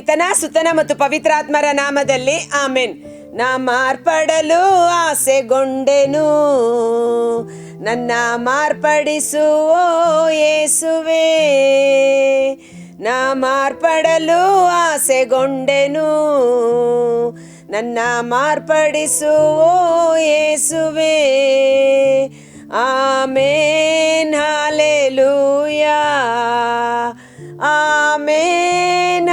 ಪಿತನ, ಸುತನ ಮತ್ತು ಪವಿತ್ರಾತ್ಮರ ನಾಮದಲ್ಲಿ ಆಮೆನ್. ನಾ ಮಾರ್ಪಡಲು ಆಸೆಗೊಂಡೆನು. ನನ್ನ ಮಾರ್ಪಡಿಸುವ ಯೇಸುವೆ. ನಾ ಮಾರ್ಪಡಲು ಆಸೆಗೊಂಡೆನು. ನನ್ನ ಮಾರ್ಪಡಿಸುವ ಯೇಸುವೆ. ಆಮೇನ್, ಹಾಲೆಲೂಯಾ. ಆಮೇನ್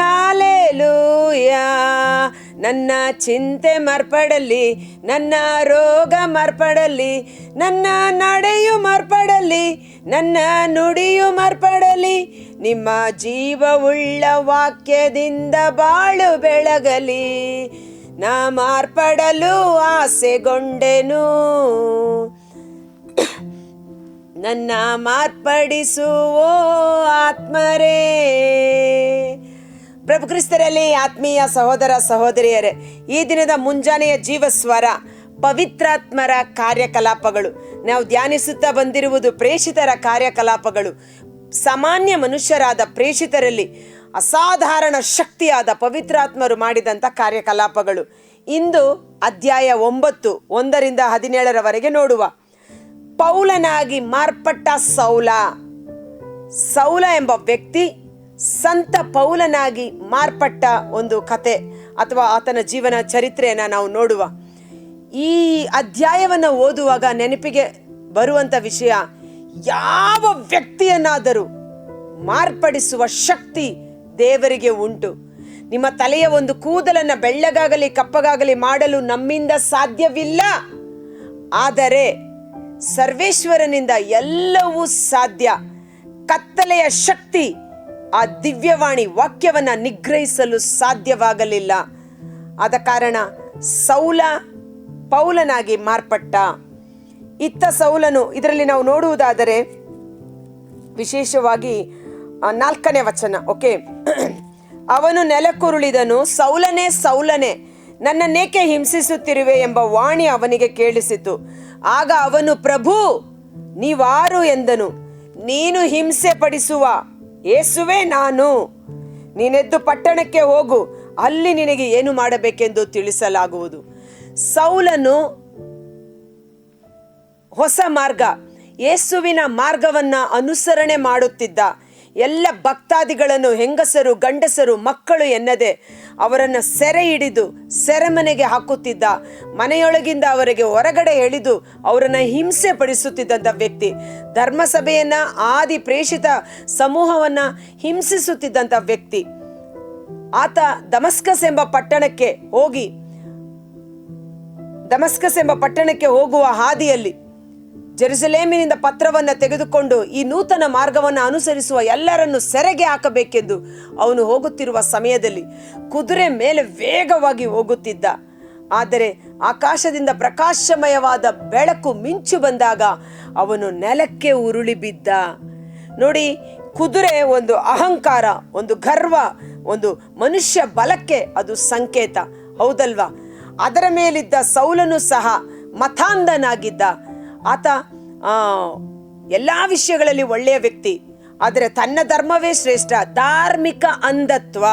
ನನ್ನ ಚಿಂತೆ ಮಾರ್ಪಡಲಿ, ನನ್ನ ರೋಗ ಮಾರ್ಪಡಲಿ, ನನ್ನ ನಡೆಯು ಮಾರ್ಪಡಲಿ, ನನ್ನ ನುಡಿಯು ಮಾರ್ಪಡಲಿ. ನಿಮ್ಮ ಜೀವವುಳ್ಳ ವಾಕ್ಯದಿಂದ ಬಾಳು ಬೆಳಗಲಿ. ನಾ ಮಾರ್ಪಡಲು ಆಸೆಗೊಂಡೆನು. ನನ್ನ ಮಾರ್ಪಡಿಸುವೋ ಆತ್ಮರೇ. ಪ್ರಭು ಕ್ರಿಸ್ತರಲ್ಲಿ ಆತ್ಮೀಯ ಸಹೋದರ ಸಹೋದರಿಯರೇ, ಈ ದಿನದ ಮುಂಜಾನೆಯ ಜೀವಸ್ವರ ಪವಿತ್ರಾತ್ಮರ ಕಾರ್ಯಕಲಾಪಗಳು. ನಾವು ಧ್ಯಾನಿಸುತ್ತಾ ಬಂದಿರುವುದು ಪ್ರೇಷಿತರ ಕಾರ್ಯಕಲಾಪಗಳು. ಸಾಮಾನ್ಯ ಮನುಷ್ಯರಾದ ಪ್ರೇಷಿತರಲ್ಲಿ ಅಸಾಧಾರಣ ಶಕ್ತಿಯಾದ ಪವಿತ್ರಾತ್ಮರು ಮಾಡಿದಂಥ ಕಾರ್ಯಕಲಾಪಗಳು. ಇಂದು ಅಧ್ಯಾಯ ಒಂಬತ್ತು, ಒಂದರಿಂದ ಹದಿನೇಳರವರೆಗೆ ನೋಡುವ. ಪೌಲನಾಗಿ ಮಾರ್ಪಟ್ಟ ಸೌಲ. ಸೌಲ ಎಂಬ ವ್ಯಕ್ತಿ ಸಂತ ಪೌಲನಾಗಿ ಮಾರ್ಪಟ್ಟ ಒಂದು ಕತೆ ಅಥವಾ ಆತನ ಜೀವನ ಚರಿತ್ರೆಯನ್ನು ನಾವು ನೋಡುವ. ಈ ಅಧ್ಯಾಯವನ್ನು ಓದುವಾಗ ನೆನಪಿಗೆ ಬರುವಂಥ ವಿಷಯ, ಯಾವ ವ್ಯಕ್ತಿಯನ್ನಾದರೂ ಮಾರ್ಪಡಿಸುವ ಶಕ್ತಿ ದೇವರಿಗೆ ಉಂಟು. ನಿಮ್ಮ ತಲೆಯ ಒಂದು ಕೂದಲನ್ನು ಬೆಳ್ಳಗಾಗಲಿ ಕಪ್ಪಗಾಗಲಿ ಮಾಡಲು ನಮ್ಮಿಂದ ಸಾಧ್ಯವಿಲ್ಲ. ಆದರೆ ಸರ್ವೇಶ್ವರನಿಂದ ಎಲ್ಲವೂ ಸಾಧ್ಯ. ಕತ್ತಲೆಯ ಶಕ್ತಿ ಆ ದಿವ್ಯವಾಣಿ ವಾಕ್ಯವನ್ನು ನಿಗ್ರಹಿಸಲು ಸಾಧ್ಯವಾಗಲಿಲ್ಲ. ಆದ ಕಾರಣ ಸೌಲ ಪೌಲನಾಗಿ ಮಾರ್ಪಟ್ಟ. ಇತ್ತ ಸೌಲನು ಇದರಲ್ಲಿ ನಾವು ನೋಡುವುದಾದರೆ ವಿಶೇಷವಾಗಿ ನಾಲ್ಕನೇ ವಚನ, ಓಕೆ? ಅವನು ನೆಲಕ್ಕುರುಳಿದನು, ಸೌಲನೇ ಸೌಲನೇ, ನನ್ನನ್ನೇಕೆ ಹಿಂಸಿಸುತ್ತಿರುವೆ ಎಂಬ ವಾಣಿ ಅವನಿಗೆ ಕೇಳಿಸಿತು. ಆಗ ಅವನು, ಪ್ರಭು, ನೀವಾರು ಎಂದನು, ನೀನು ಹಿಂಸೆ ಪಡಿಸುವ ಏಸುವೆ ನಾನು. ನೀನೆದ್ದು ಪಟ್ಟಣಕ್ಕೆ ಹೋಗು. ಅಲ್ಲಿ ನಿನಗೆ ಏನು ಮಾಡಬೇಕೆಂದು ತಿಳಿಸಲಾಗುವುದು. ಸೌಲನು ಹೊಸ ಮಾರ್ಗ. ಯೇಸುವಿನ ಮಾರ್ಗವನ್ನ ಅನುಸರಣೆ ಮಾಡುತ್ತಿದ್ದ. ಎಲ್ಲ ಭಕ್ತಾದಿಗಳನ್ನು, ಹೆಂಗಸರು, ಗಂಡಸರು, ಮಕ್ಕಳು ಎನ್ನದೆ ಅವರನ್ನು ಸೆರೆ ಹಿಡಿದು ಸೆರೆಮನೆಗೆ ಹಾಕುತ್ತಿದ್ದ, ಮನೆಯೊಳಗಿಂದ ಅವರಿಗೆ ಹೊರಗಡೆ ಎಳೆದು ಅವರನ್ನು ಹಿಂಸೆ ಪಡಿಸುತ್ತಿದ್ದಂಥ ವ್ಯಕ್ತಿ, ಧರ್ಮಸಭೆಯನ್ನು ಆದಿ ಪ್ರೇಷಿತ ಸಮೂಹವನ್ನು ಹಿಂಸಿಸುತ್ತಿದ್ದಂಥ ವ್ಯಕ್ತಿ. ಆತ ದಮಸ್ಕಸ್ ಎಂಬ ಪಟ್ಟಣಕ್ಕೆ ಹೋಗಿ, ದಮಸ್ಕಸ್ ಎಂಬ ಪಟ್ಟಣಕ್ಕೆ ಹೋಗುವ ಹಾದಿಯಲ್ಲಿ ಜೆರುಸಲೇಮಿನಿಂದ ಪತ್ರವನ್ನು ತೆಗೆದುಕೊಂಡು ಈ ನೂತನ ಮಾರ್ಗವನ್ನು ಅನುಸರಿಸುವ ಎಲ್ಲರನ್ನು ಸೆರೆಗೆ ಹಾಕಬೇಕೆಂದು ಅವನು ಹೋಗುತ್ತಿರುವ ಸಮಯದಲ್ಲಿ ಕುದುರೆ ಮೇಲೆ ವೇಗವಾಗಿ ಹೋಗುತ್ತಿದ್ದ. ಆದರೆ ಆಕಾಶದಿಂದ ಪ್ರಕಾಶಮಯವಾದ ಬೆಳಕು ಮಿಂಚು ಬಂದಾಗ ಅವನು ನೆಲಕ್ಕೆ ಉರುಳಿ ಬಿದ್ದ. ನೋಡಿ, ಕುದುರೆ ಒಂದು ಅಹಂಕಾರ, ಒಂದು ಗರ್ವ, ಒಂದು ಮನುಷ್ಯ ಬಲಕ್ಕೆ ಅದು ಸಂಕೇತ. ಹೌದಲ್ವಾ? ಅದರ ಮೇಲಿದ್ದ ಸೌಲನು ಸಹ ಮತಾಂಧನಾಗಿದ್ದ ಆತ ಎಲ್ಲ ವಿಷಯಗಳಲ್ಲಿ ಒಳ್ಳೆಯ ವ್ಯಕ್ತಿ. ಆದರೆ ತನ್ನ ಧರ್ಮವೇ ಶ್ರೇಷ್ಠ, ಧಾರ್ಮಿಕ ಅಂಧತ್ವ.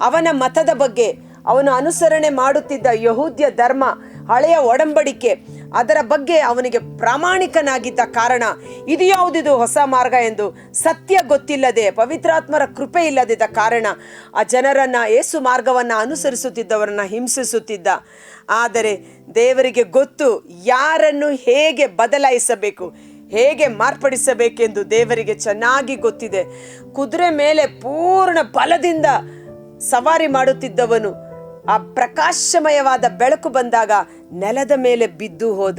ಅವನ ಮತದ ಬಗ್ಗೆ, ಅವನು ಅನುಸರಣೆ ಮಾಡುತ್ತಿದ್ದ ಯಹೂದ್ಯ ಧರ್ಮ, ಹಳೆಯ ಒಡಂಬಡಿಕೆ ಅದರ ಬಗ್ಗೆ ಅವನಿಗೆ ಪ್ರಾಮಾಣಿಕನಾಗಿದ್ದ ಕಾರಣ ಇದು ಯಾವುದಿದು ಹೊಸ ಮಾರ್ಗ ಎಂದು ಸತ್ಯ ಗೊತ್ತಿಲ್ಲದೆ ಪವಿತ್ರಾತ್ಮರ ಕೃಪೆ ಇಲ್ಲದಿದ್ದ ಕಾರಣ ಆ ಜನರನ್ನ ಏಸು ಮಾರ್ಗವನ್ನು ಅನುಸರಿಸುತ್ತಿದ್ದವರನ್ನ ಹಿಂಸಿಸುತ್ತಿದ್ದ. ಆದರೆ ದೇವರಿಗೆ ಗೊತ್ತು ಯಾರನ್ನು ಹೇಗೆ ಬದಲಾಯಿಸಬೇಕು, ಹೇಗೆ ಮಾರ್ಪಡಿಸಬೇಕೆಂದು ದೇವರಿಗೆ ಚೆನ್ನಾಗಿ ಗೊತ್ತಿದೆ. ಕುದುರೆ ಮೇಲೆ ಪೂರ್ಣ ಬಲದಿಂದ ಸವಾರಿ ಮಾಡುತ್ತಿದ್ದವನು ಆ ಪ್ರಕಾಶಮಯವಾದ ಬೆಳಕು ಬಂದಾಗ ನೆಲದ ಮೇಲೆ ಬಿದ್ದು ಹೋದ.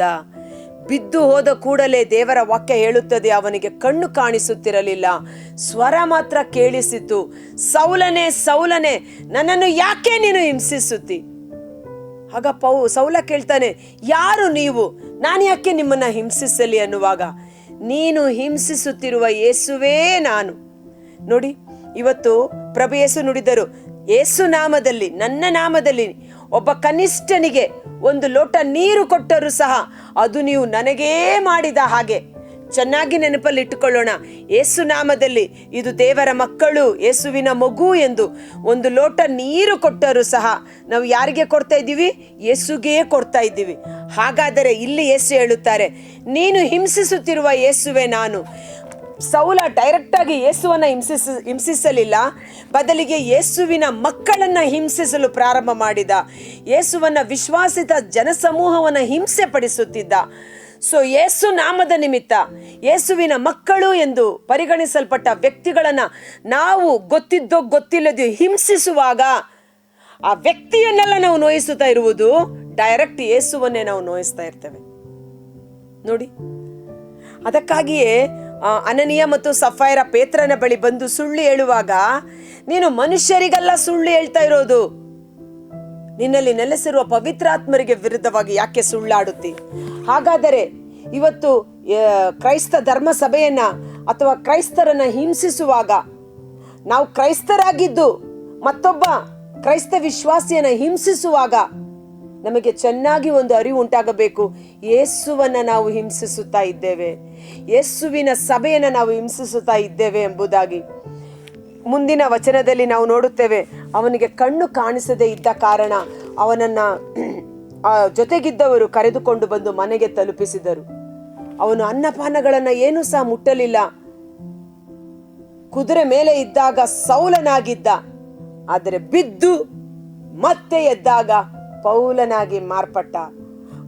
ಬಿದ್ದು ಹೋದ ಕೂಡಲೇ ದೇವರ ವಾಕ್ಯ ಹೇಳುತ್ತದೆ, ಅವನಿಗೆ ಕಣ್ಣು ಕಾಣಿಸುತ್ತಿರಲಿಲ್ಲ. ಸ್ವರ ಮಾತ್ರ ಕೇಳಿಸಿತು. ಸೌಲನೆ ಸೌಲನೆ, ನನ್ನನ್ನು ಯಾಕೆ ನೀನು ಹಿಂಸಿಸುತ್ತಿ? ಆಗ ಪೌ, ಸೌಲ ಕೇಳ್ತಾನೆ, ಯಾರು ನೀವು? ನಾನು ಯಾಕೆ ನಿಮ್ಮನ್ನ ಹಿಂಸಿಸಲಿ ಅನ್ನುವಾಗ, ನೀನು ಹಿಂಸಿಸುತ್ತಿರುವ ಯೇಸುವೇ ನಾನು. ನೋಡಿ, ಇವತ್ತು ಪ್ರಭು ಯೇಸು ನುಡಿದರು ಯೇಸು ನಾಮದಲ್ಲಿ, ನನ್ನ ನಾಮದಲ್ಲಿ ಒಬ್ಬ ಕನಿಷ್ಠನಿಗೆ ಒಂದು ಲೋಟ ನೀರು ಕೊಟ್ಟರೂ ಸಹ ಅದು ನೀವು ನನಗೇ ಮಾಡಿದ ಹಾಗೆ ಚೆನ್ನಾಗಿ ನೆನಪಲ್ಲಿ ಇಟ್ಟುಕೊಳ್ಳೋಣ. ಏಸು ನಾಮದಲ್ಲಿ ಇದು ದೇವರ ಮಕ್ಕಳು ಯೇಸುವಿನ ಮಗು ಎಂದು ಒಂದು ಲೋಟ ನೀರು ಕೊಟ್ಟರೂ ಸಹ ನಾವು ಯಾರಿಗೆ ಕೊಡ್ತಾ ಇದ್ದೀವಿ? ಯೇಸುಗೇ ಕೊಡ್ತಾ ಇದ್ದೀವಿ. ಹಾಗಾದರೆ ಇಲ್ಲಿ ಏಸು ಹೇಳುತ್ತಾರೆ, ನೀನು ಹಿಂಸಿಸುತ್ತಿರುವ ಯೇಸುವೆ ನಾನು. ಸೌಲ ಡೈರೆಕ್ಟಾಗಿ ಯೇಸುವನ್ನು ಹಿಂಸಿಸ, ಹಿಂಸಿಸಲಿಲ್ಲ. ಬದಲಿಗೆ ಯೇಸುವಿನ ಮಕ್ಕಳನ್ನ ಹಿಂಸಿಸಲು ಪ್ರಾರಂಭ ಮಾಡಿದ. ಯೇಸುವನ್ನ ವಿಶ್ವಾಸಿತ ಜನಸಮೂಹವನ್ನ ಹಿಂಸೆ ಪಡಿಸುತ್ತಿದ್ದ ಸೊ ಯೇಸು ನಾಮದ ನಿಮಿತ್ತ ಯೇಸುವಿನ ಮಕ್ಕಳು ಎಂದು ಪರಿಗಣಿಸಲ್ಪಟ್ಟ ವ್ಯಕ್ತಿಗಳನ್ನ ನಾವು ಗೊತ್ತಿದ್ದೋ ಗೊತ್ತಿಲ್ಲದೆ ಹಿಂಸಿಸುವಾಗ ಆ ವ್ಯಕ್ತಿಯನ್ನೆಲ್ಲ ನಾವು ನೋಯಿಸುತ್ತಾ ಇರುವುದು ಡೈರೆಕ್ಟ್ ಯೇಸುವನ್ನೇ ನಾವು ನೋಯಿಸ್ತಾ ಇರ್ತೇವೆ. ನೋಡಿ, ಅದಕ್ಕಾಗಿಯೇ ಅನನೀಯ ಮತ್ತು ಸಫೈರ ಪೇತ್ರನ ಬಳಿ ಬಂದು ಸುಳ್ಳು ಹೇಳುವಾಗ, ನೀನು ಮನುಷ್ಯರಿಗೆಲ್ಲ ಸುಳ್ಳು ಹೇಳ್ತಾ ಇರೋದು. ನಿನ್ನಲ್ಲಿ ನೆಲೆಸಿರುವ ಪವಿತ್ರಾತ್ಮರಿಗೆ ವಿರುದ್ಧವಾಗಿ ಯಾಕೆ ಸುಳ್ಳಾಡುತ್ತಿ? ಹಾಗಾದರೆ ಇವತ್ತು ಕ್ರೈಸ್ತ ಧರ್ಮ ಸಭೆಯನ್ನ ಅಥವಾ ಕ್ರೈಸ್ತರನ್ನ ಹಿಂಸಿಸುವಾಗ, ನಾವು ಕ್ರೈಸ್ತರಾಗಿದ್ದು ಮತ್ತೊಬ್ಬ ಕ್ರೈಸ್ತ ವಿಶ್ವಾಸಿಯನ್ನ ಹಿಂಸಿಸುವಾಗ ನಮಗೆ ಚೆನ್ನಾಗಿ ಒಂದು ಅರಿವು ಉಂಟಾಗಬೇಕು. ಯೇಸುವನ್ನು ನಾವು ಹಿಂಸಿಸುತ್ತಾ ಇದ್ದೇವೆ. ಯೇಸುವಿನ ಸಭೆಯನ್ನು ನಾವು ಹಿಂಸಿಸುತ್ತಾ ಇದ್ದೇವೆ ಎಂಬುದಾಗಿ. ಮುಂದಿನ ವಚನದಲ್ಲಿ ನಾವು ನೋಡುತ್ತೇವೆ, ಅವನಿಗೆ ಕಣ್ಣು ಕಾಣಿಸದೇ ಇದ್ದ ಕಾರಣ ಅವನನ್ನು ಜೊತೆಗಿದ್ದವರು ಕರೆದುಕೊಂಡು ಬಂದು ಮನೆಗೆ ತಲುಪಿಸಿದರು. ಅವನು ಅನ್ನಪಾನಗಳನ್ನು ಏನೂ ಸಹ ಮುಟ್ಟಲಿಲ್ಲ. ಕುದುರೆ ಮೇಲೆ ಇದ್ದಾಗ ಸೌಲನಾಗಿದ್ದ, ಆದರೆ ಬಿದ್ದು ಮತ್ತೆ ಎದ್ದಾಗ ಪೌಲನಾಗಿ ಮಾರ್ಪಟ್ಟ.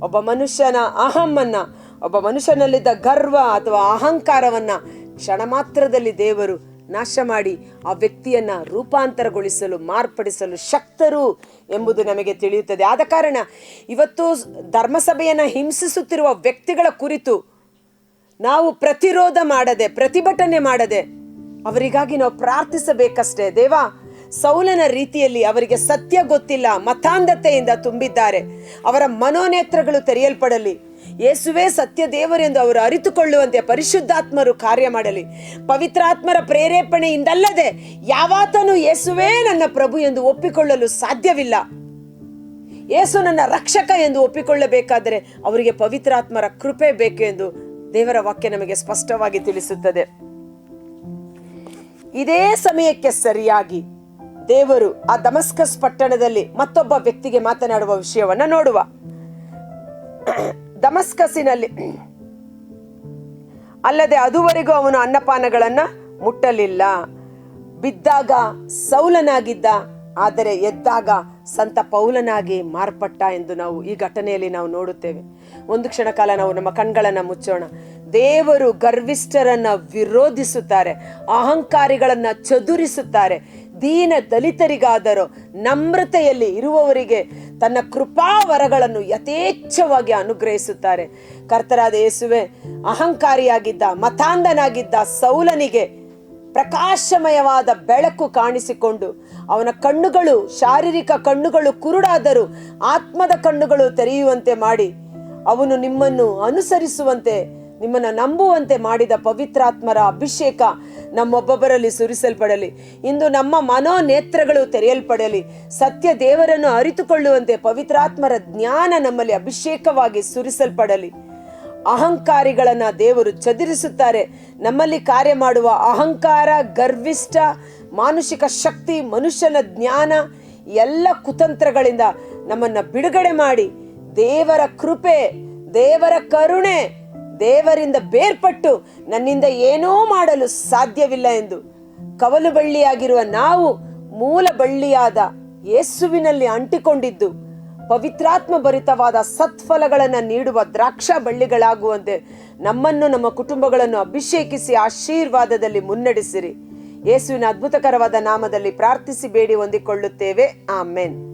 ಒಬ್ಬ ಮನುಷ್ಯನ ಅಹಮ್ಮನ್ನ, ಒಬ್ಬ ಮನುಷ್ಯನಲ್ಲಿದ್ದ ಗರ್ವ ಅಥವಾ ಅಹಂಕಾರವನ್ನ ಕ್ಷಣ ಮಾತ್ರದಲ್ಲಿ ದೇವರು ನಾಶ ಮಾಡಿ ಆ ವ್ಯಕ್ತಿಯನ್ನ ರೂಪಾಂತರಗೊಳಿಸಲು, ಮಾರ್ಪಡಿಸಲು ಶಕ್ತರು ಎಂಬುದು ನಮಗೆ ತಿಳಿಯುತ್ತದೆ. ಆದ ಕಾರಣ ಇವತ್ತು ಧರ್ಮಸಭೆಯನ್ನು ಹಿಂಸಿಸುತ್ತಿರುವ ವ್ಯಕ್ತಿಗಳ ಕುರಿತು ನಾವು ಪ್ರತಿರೋಧ ಮಾಡದೆ, ಪ್ರತಿಭಟನೆ ಮಾಡದೆ ಅವರಿಗಾಗಿ ನಾವು ಪ್ರಾರ್ಥಿಸಬೇಕಷ್ಟೇ ದೇವ. ಸೌಲನ ರೀತಿಯಲ್ಲಿ ಅವರಿಗೆ ಸತ್ಯ ಗೊತ್ತಿಲ್ಲ, ಮತಾಂಧತೆಯಿಂದ ತುಂಬಿದ್ದಾರೆ. ಅವರ ಮನೋನೇತ್ರಗಳು ತೆರೆಯಲ್ಪಡಲಿ. ಯೇಸುವೆ ಸತ್ಯ ದೇವರೆಂದು ಅವರು ಅರಿತುಕೊಳ್ಳುವಂತೆ ಪರಿಶುದ್ಧಾತ್ಮರು ಕಾರ್ಯ ಮಾಡಲಿ. ಪವಿತ್ರಾತ್ಮರ ಪ್ರೇರೇಪಣೆಯಿಂದಲ್ಲದೆ ಯಾವಾತನು ಯೇಸುವೇ ನನ್ನ ಪ್ರಭು ಎಂದು ಒಪ್ಪಿಕೊಳ್ಳಲು ಸಾಧ್ಯವಿಲ್ಲ. ಯೇಸು ನನ್ನ ರಕ್ಷಕ ಎಂದು ಒಪ್ಪಿಕೊಳ್ಳಬೇಕಾದರೆ ಅವರಿಗೆ ಪವಿತ್ರಾತ್ಮರ ಕೃಪೆ ಬೇಕು ಎಂದು ದೇವರ ವಾಕ್ಯ ನಮಗೆ ಸ್ಪಷ್ಟವಾಗಿ ತಿಳಿಸುತ್ತದೆ. ಇದೇ ಸಮಯಕ್ಕೆ ಸರಿಯಾಗಿ ದೇವರು ಆ ದಮಸ್ಕಸ್ ಪಟ್ಟಣದಲ್ಲಿ ಮತ್ತೊಬ್ಬ ವ್ಯಕ್ತಿಗೆ ಮಾತನಾಡುವ ವಿಷಯವನ್ನ ನೋಡುವ. ದಮಸ್ಕಸ್ಸಿನಲ್ಲಿ ಅಲ್ಲದೆ ಅದುವರೆಗೂ ಅವನು ಅನ್ನಪಾನಗಳನ್ನ ಮುಟ್ಟಲಿಲ್ಲ. ಬಿದ್ದಾಗ ಸೌಲನಾಗಿದ್ದ, ಆದರೆ ಎದ್ದಾಗ ಸಂತ ಪೌಲನಾಗಿ ಮಾರ್ಪಟ್ಟ ಎಂದು ನಾವು ಈ ಘಟನೆಯಲ್ಲಿ ನಾವು ನೋಡುತ್ತೇವೆ. ಒಂದು ಕ್ಷಣ ಕಾಲ ನಾವು ನಮ್ಮ ಕಣ್ಗಳನ್ನ ಮುಚ್ಚೋಣ. ದೇವರು ಗರ್ವಿಷ್ಠರನ್ನ ವಿರೋಧಿಸುತ್ತಾರೆ, ಅಹಂಕಾರಿಗಳನ್ನ ಚದುರಿಸುತ್ತಾರೆ ದೀನ ದಲಿತರಿಗಾದರೂ ನಮ್ರತೆಯಲ್ಲಿ ಇರುವವರಿಗೆ ತನ್ನ ಕೃಪಾವರಗಳನ್ನು ಯಥೇಚ್ಛವಾಗಿ ಅನುಗ್ರಹಿಸುತ್ತಾರೆ. ಕರ್ತರಾದ ಯೇಸುವೆ, ಅಹಂಕಾರಿಯಾಗಿದ್ದ, ಮತಾಂಧನಾಗಿದ್ದ ಸೌಲನಿಗೆ ಪ್ರಕಾಶಮಯವಾದ ಬೆಳಕು ಕಾಣಿಸಿಕೊಂಡು ಅವನ ಕಣ್ಣುಗಳು, ಶಾರೀರಿಕ ಕಣ್ಣುಗಳು ಕುರುಡಾದರೂ ಆತ್ಮದ ಕಣ್ಣುಗಳು ತೆರೆಯುವಂತೆ ಮಾಡಿ ಅವನು ನಿಮ್ಮನ್ನು ಅನುಸರಿಸುವಂತೆ, ನಿಮ್ಮನ್ನು ನಂಬುವಂತೆ ಮಾಡಿದ ಪವಿತ್ರಾತ್ಮರ ಅಭಿಷೇಕ ನಮ್ಮೊಬ್ಬೊಬ್ಬರಲ್ಲಿ ಸುರಿಸಲ್ಪಡಲಿ. ಇಂದು ನಮ್ಮ ಮನೋನೇತ್ರಗಳು ತೆರೆಯಲ್ಪಡಲಿ. ಸತ್ಯ ದೇವರನ್ನು ಅರಿತುಕೊಳ್ಳುವಂತೆ ಪವಿತ್ರಾತ್ಮರ ಜ್ಞಾನ ನಮ್ಮಲ್ಲಿ ಅಭಿಷೇಕವಾಗಿ ಸುರಿಸಲ್ಪಡಲಿ. ಅಹಂಕಾರಿಗಳನ್ನು ದೇವರು ಚದುರಿಸುತ್ತಾರೆ. ನಮ್ಮಲ್ಲಿ ಕಾರ್ಯ ಮಾಡುವ ಅಹಂಕಾರ, ಗರ್ವಿಷ್ಠ ಮಾನುಷಿಕ ಶಕ್ತಿ, ಮನುಷ್ಯನ ಜ್ಞಾನ ಎಲ್ಲ ಕುತಂತ್ರಗಳಿಂದ ನಮ್ಮನ್ನ ಬಿಡುಗಡೆ ಮಾಡಿ. ದೇವರ ಕೃಪೆ, ದೇವರ ಕರುಣೆ ದೇವರಿಂದ ಬೇರ್ಪಟ್ಟು ನನ್ನಿಂದ ಏನೂ ಮಾಡಲು ಸಾಧ್ಯವಿಲ್ಲ ಎಂದು ಕವಲು ಬಳ್ಳಿಯಾಗಿರುವ ನಾವು ಮೂಲ ಬಳ್ಳಿಯಾದ ಯೇಸುವಿನಲ್ಲಿ ಅಂಟಿಕೊಂಡಿದ್ದು ಪವಿತ್ರಾತ್ಮ ಭರಿತವಾದ ಸತ್ಫಲಗಳನ್ನು ನೀಡುವ ದ್ರಾಕ್ಷ ಬಳ್ಳಿಗಳಾಗುವಂತೆ ನಮ್ಮನ್ನು ನಮ್ಮ ಕುಟುಂಬಗಳನ್ನು ಅಭಿಷೇಕಿಸಿ ಆಶೀರ್ವಾದದಲ್ಲಿ ಮುನ್ನಡೆಸಿರಿ. ಯೇಸುವಿನ ಅದ್ಭುತಕರವಾದ ನಾಮದಲ್ಲಿ ಪ್ರಾರ್ಥಿಸಿ ಬೇಡಿ ಹೊಂದಿಕೊಳ್ಳುತ್ತೇವೆ. ಆಮೆನ್.